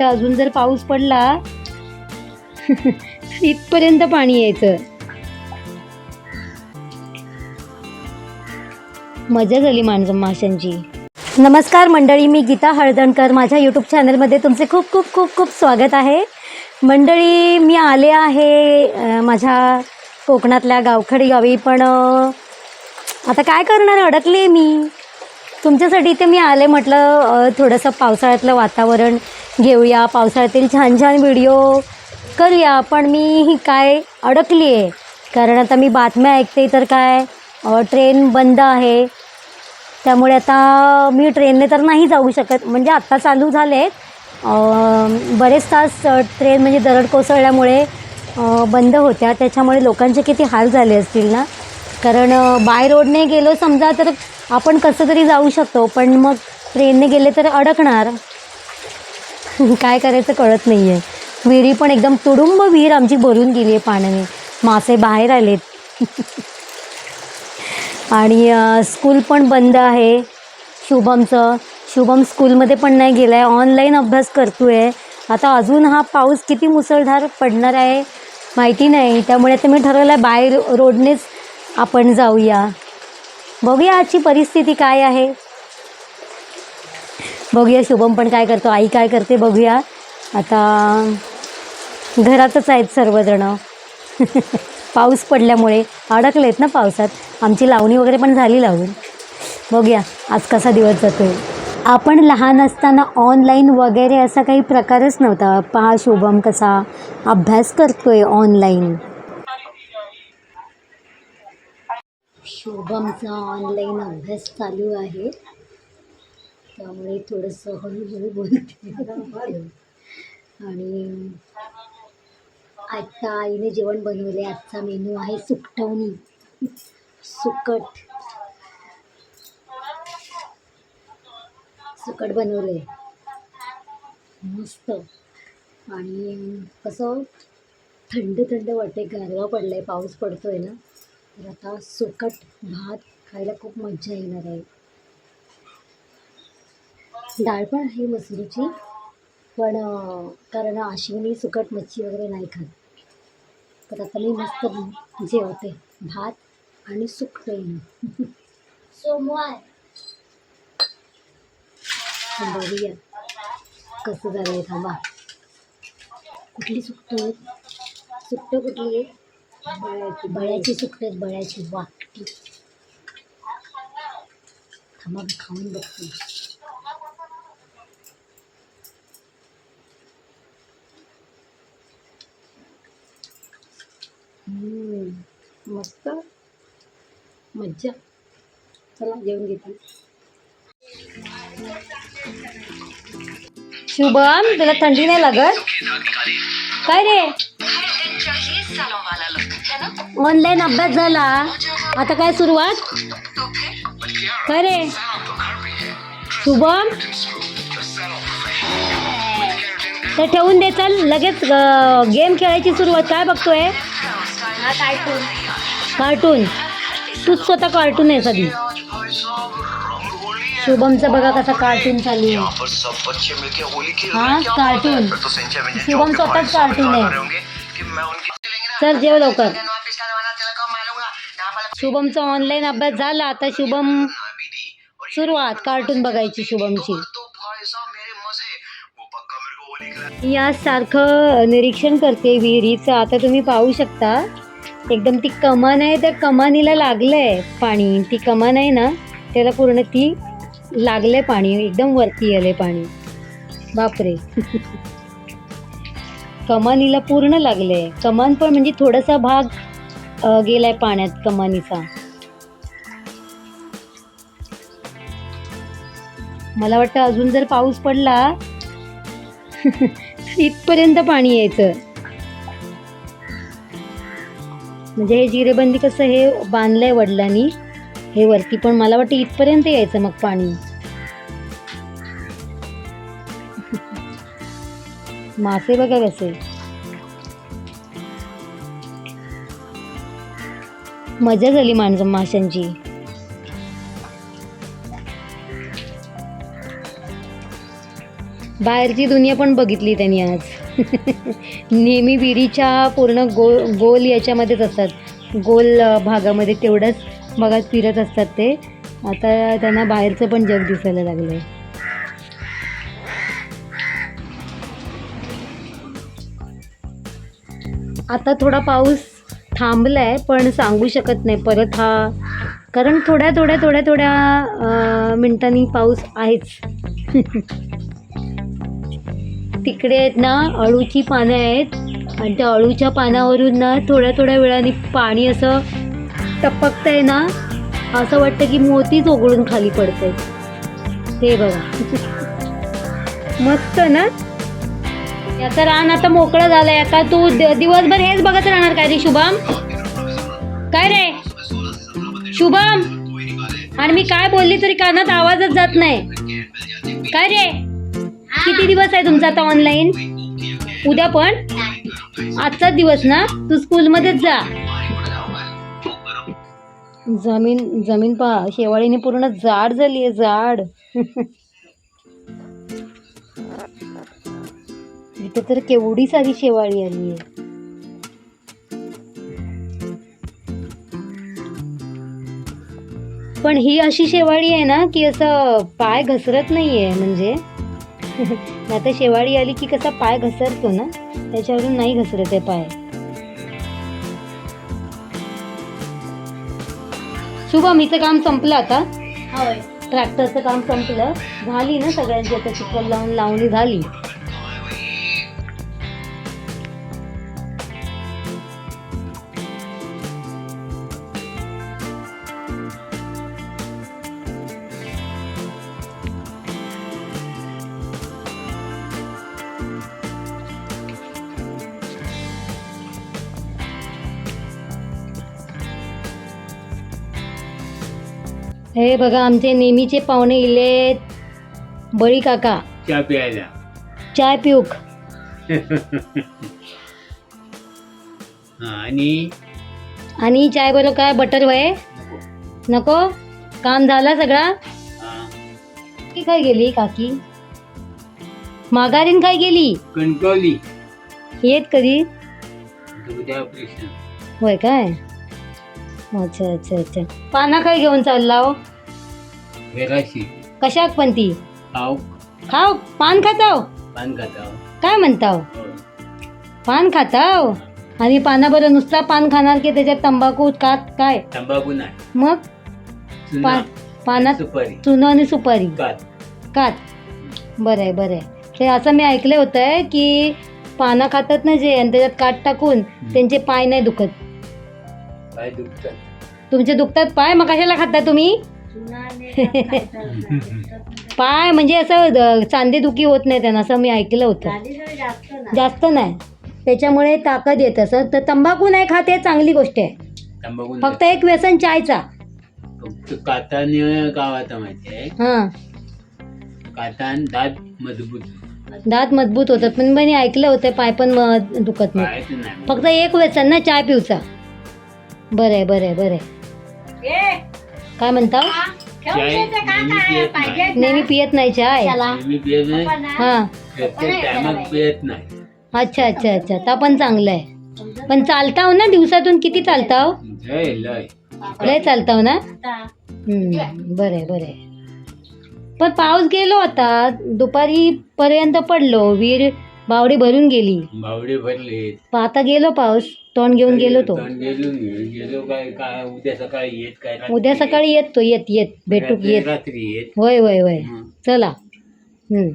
वाटतं अजून जर पाऊस पडला इथपर्यंत पाणी यायचं. मजा झाली माणसं माशांची. नमस्कार मंडळी मी गीता हळदणकर. माझ्या यूट्यूब चॅनलमध्ये तुमचे खूप खूप खूप खूप स्वागत आहे. मंडळी मी आले आहे माझ्या कोकणातल्या गावखडी गावी पण आता काय करणार? अडकले मी. तुमच्यासाठी इथे मी आले म्हटलं थोडंसं पावसाळ्यातलं वातावरण घेऊया. पावसाळ्यातील छान छान व्हिडिओ करूया. पण मी काय अडकली आहे कारण आता मी बातम्या ऐकते तर काय ट्रेन बंद आहे. त्यामुळे आता मी ट्रेनने तर नाही जाऊ शकत. म्हणजे आत्ता चालू झाले आहेत बरेच तास ट्रेन म्हणजे दरड कोसळल्यामुळे बंद होत्या. त्याच्यामुळे लोकांचे किती हाल झाले असतील ना? कारण बाय रोडने गेलो समजा तर आपण कसं तरी जाऊ शकतो. पण मग ट्रेनने गेले तर अडकणार. काय करायचं कळत नाही आहे विहिरी पण एकदम तुडुंब विहीर आमची भरून गेली आहे पाण्याने. मासे बाहेर आलेत. आणि स्कूल पण बंद आहे. शुभमचं. शुभम स्कूलमध्ये पण नाही गेला आहे ऑनलाईन अभ्यास करतो आहे आता अजून हा पाऊस किती मुसळधार पडणार आहे माहिती नाही. त्यामुळे आता मी ठरवलं आहे बाहेर रोडनेच आपण जाऊया. बघूया आजची परिस्थिती काय आहे. बघूया शुभम पण काय करतो आई काय करते बघूया. आता घरातच आहेत सर्वजणं. पाऊस पडल्यामुळे अडकलेत ना पावसात. आमची लावणी वगैरे पण झाली लावून. बघूया आज कसा दिवस जातो आहे आपण लहान असताना ऑनलाईन वगैरे असा काही प्रकारच नव्हता. पहा शुभम कसा अभ्यास करतोय ऑनलाईन शुभमचा ऑनलाईन अभ्यास चालू आहे. त्यामुळे थोडंसं हळूहळू बोलते. आणि आत्ता आईने जेवण बनवले आजचा मेनू आहे सुकटवणी. सुकट. सुकट बनवले मस्त. आणि कसं थंड थंड वाटते गारवा पडलाय. पाऊस पडतोय ना. तर आता सुकट भात खायला खूप मजा येणार आहे. डाळ पण आहे मसुरीची पण कारण अश्विनी सुकट मच्छी वगैरे नाही खात. तर आता मी मस्त जेवते भात आणि सुकटं सोमवार. बघूया कसं झालं आहे थांबा. कुठली सुकटं आहेत? सुकटं कुठली आहे? बळ्याची. बळ्याची सुकटं आहेत बळ्याची. वाकटी थांबा मी खाऊन बघते. मस्त. मज्जा. चला जेवण घेते शुभम तुला थंडी नाही लागत? काय रे? ऑनलाईन अभ्यास झाला. आता काय सुरुवात? काय रे? शुभम? तर ठेवून दे चल. लगेच गेम खेळायची सुरुवात. काय बघतोय? कार्टून. तूच स्वतः कार्टून आहे सगळी शुभमचं बघा कसा कार्टून चालू आहे. हा कार्टून। शुभम स्वतःच कार्टून आहे. बता चल जेव लवकर. शुभमचा ऑनलाईन अभ्यास झाला आता शुभम सुरुवात कार्टून बघायची शुभमची. यासारखं निरीक्षण करते विहिरीचं. आता तुम्ही पाहू शकता. एकदम ती कमान आहे त्या कमानीला लागलंय पाणी. ती कमान आहे ना त्याला पूर्ण ती लागलंय पाणी एकदम वरती आले पाणी. बापरे. कमानीला पूर्ण लागलंय. कमान पण म्हणजे थोडासा भाग गेलाय पाण्यात कमानीचा. मला वाटतं अजून जर पाऊस पडला इथपर्यंत पाणी यायचं. म्हणजे हे जिरेबंदी कसं हे बांधलंय वडिलांनी हे वरती पण मला वाटतं इथपर्यंत यायचं मग पाणी. मासे बघा कसे. मजा झाली माणसं माशांची. बाहेरची दुनिया पण बघितली त्यांनी आज. नेहमी विहिरीच्या पूर्ण गोल गोल याच्यामध्येच असतात. गोल भागामध्ये तेवढंच भागात फिरत असतात ते. आता त्यांना बाहेरचं पण जग दिसायला लागलं आहे आता थोडा पाऊस थांबला आहे पण सांगू शकत नाही परत हा. कारण थोड्या थोड्या थोड्या थोड्या मिनटांनी मिनिटांनी पाऊस आहेच. तिकडे आहेत ना अळूची पानं आहेत. आणि त्या अळूच्या पानावरून ना थोड्या थोड्या वेळाने पाणी असं टपकतंय ना असं वाटतं की मोतीच ओघळून खाली पडते ते बघा. मस्त ना? याचं रान आता मोकळं झालंय. आता तू द- दिवसभर हेच बघत राहणार काय रे शुभम? काय रे? शुभम? आणि मी काय बोलली तरी कानात आवाजच जात नाही. काय रे? किती दिवस आहे तुमचा आता ऑनलाईन उद्या पण? आजचाच दिवस ना? तू स्कूलमध्येच जा. जमीन जमीन पहा शेवाळीने पूर्ण जाड झाली आहे जाड. इथे तर केवढी सारी शेवाळी आली आहे पण ही अशी शेवाळी आहे ना की असं पाय घसरत नाहीये म्हणजे आता शेवाळी आली की कसा पाय घसरतो ना त्याच्यावरून नाही घसरत आहे पाय. शुभम हिचं काम संपलं आता? ट्रॅक्टरचं काम संपलं. झाली ना सगळ्यांची आता चिखल लावून लावणी झाली. हे बघा आमचे नेहमीचे पाहुणे इले बळी काका. चहा प्यायला. चाय पिऊक. हा आणि? आणि चाय बरोबर काय बटर वय? नको. नको काम झाला सगळा? हा. की काय गेली काकी? माघारीन काय गेली? कणकवली. येत कधी? ऑपरेशन. होय काय? अच्छा अच्छा अच्छा. पाना काय घेऊन चालला हो? वेराशी कशाक पण ती? खाऊ. खाव पान खाताव? पान खाता काय म्हणताव? हो. पान खाताव? आणि पानाबरोबर नुसता पान खाणार की त्याच्यात तंबाखू कात काय? तंबाखू नाही. मग? चुना, पा पानात सुपारी. चुनं आणि सुपारी. कात. कात. बरं आहे बरं आहे. ते असं मी ऐकलं होतं की पानं खातात ना जे आणि त्याच्यात काट टाकून त्यांचे पाय नाही दुखत. पाय दुखतात. तुमचे दुखतात? पाय मग कशाला खाता तुम्ही? पाय म्हणजे असं द- चांदेदुखी होत नाही त्यांना असं मी ऐकलं होतं. जास्त नाही. त्याच्यामुळे ताकद येत असं. तर तंबाखू नाही खात हे चांगली गोष्ट आहे. तंबाखू नाही. फक्त एक व्यसन चायचा. फक्त काताने गावात माहिती आहे हां. कातान दात मजबूत. दात मजबूत होतात. पण मी ऐकलं होतं पाय पण म- दुखत नाही. पायच नाही. फक्त एक व्यसन ना चाय पिऊचा. बरं आहे बरं आहे बरं आहे. काय म्हणता नेहमी पियत नाही. चाय नेहमी पियत नाही हां. प्रत्येक टायमात पियत नाही. अच्छा अच्छा अच्छा. आता पण चांगलं आहे. पण चालताव ना दिवसातून? किती चालताव? लय. लय लय चालताव ना? हम्म, बरं आहे बरं आहे. पण पाऊस गेलो आता. दुपारी पर्यंत पडलो. विहीर बावडी भरून गेली. बावडे भरले. आता गेलो पाऊस. तोंड घेऊन गेलो तो. गेलो गेलो काय काय उद्या सकाळी येत काय रात्री? उद्या सकाळी येत तो येत येत. भेटूक रात्री- येत. रात्री येत. होय होय होय. हं. चला. हम्म.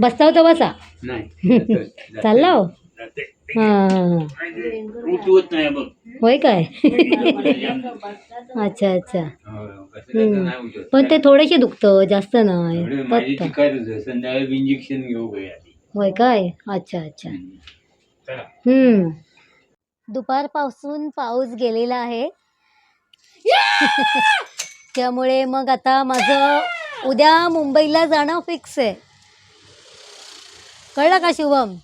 बसताव तर बसा नाही. चालला हो. जाते. हां. हां हां उठवत नाही बघ. होय काय? हो, अच्छा. अच्छा कसं नाही उठवत. पण ते थोडेसे दुखतं जास्त एवढं नाही संध्याकाळी इंजेक्शन घेऊ गया. होय काय? अच्छा अच्छा. हम्म. दुपारपासून पाऊस गेलेला आहे. त्यामुळे मग आता माझं उद्या मुंबईला जाणं फिक्स आहे. कळलं का शुभम?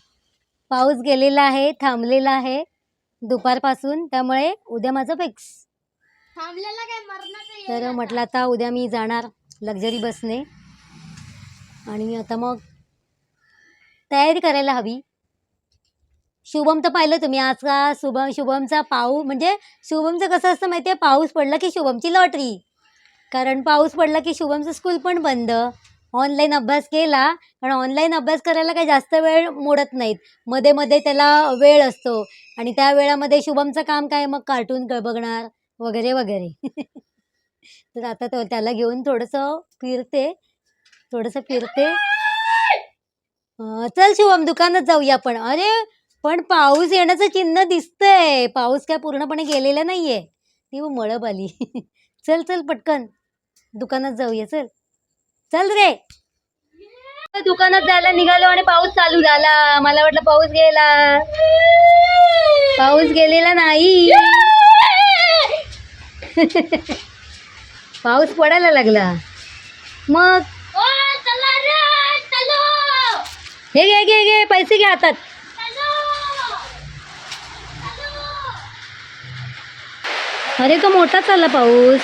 पाऊस गेलेला आहे थांबलेला आहे दुपारपासून त्यामुळे उद्या माझं फिक्स तर म्हटलं आता उद्या मी जाणार लक्झरी बसने आणि आता मग तयारी करायला हवी. शुभम तर पाहिलं तुम्ही आज का शुभम शुभमचा पाऊ म्हणजे शुभमचं कसं असतं माहिती आहे पाऊस पडला की शुभमची लॉटरी. कारण पाऊस पडला की शुभमचं स्कूल पण बंद. ऑनलाईन अभ्यास केला कारण ऑनलाईन अभ्यास करायला काही जास्त वेळ मोडत नाहीत. मध्ये मध्ये त्याला वेळ असतो. आणि त्या वेळामध्ये शुभमचं काम काय? मग कार्टून बघणार वगैरे वगैरे. तर आता तो त्याला घेऊन थोडंसं फिरते थोडंसं फिरते. अं, चल शुभम दुकानात जाऊया आपण. अरे पण पाऊस येण्याचं चिन्ह दिसतंय. पाऊस काय पूर्णपणे गेलेला नाहीये. ती मळब आली. चल चल पटकन. दुकानात जाऊया चल. चल रे. दुकानात जायला निघालो आणि पाऊस चालू झाला. मला वाटलं पाऊस गेला. पाऊस गेलेला नाही. पाऊस पडायला लागला. मग? हे घे घे घे पैसे घे हातात. अरे तो मोठा चालला पाऊस.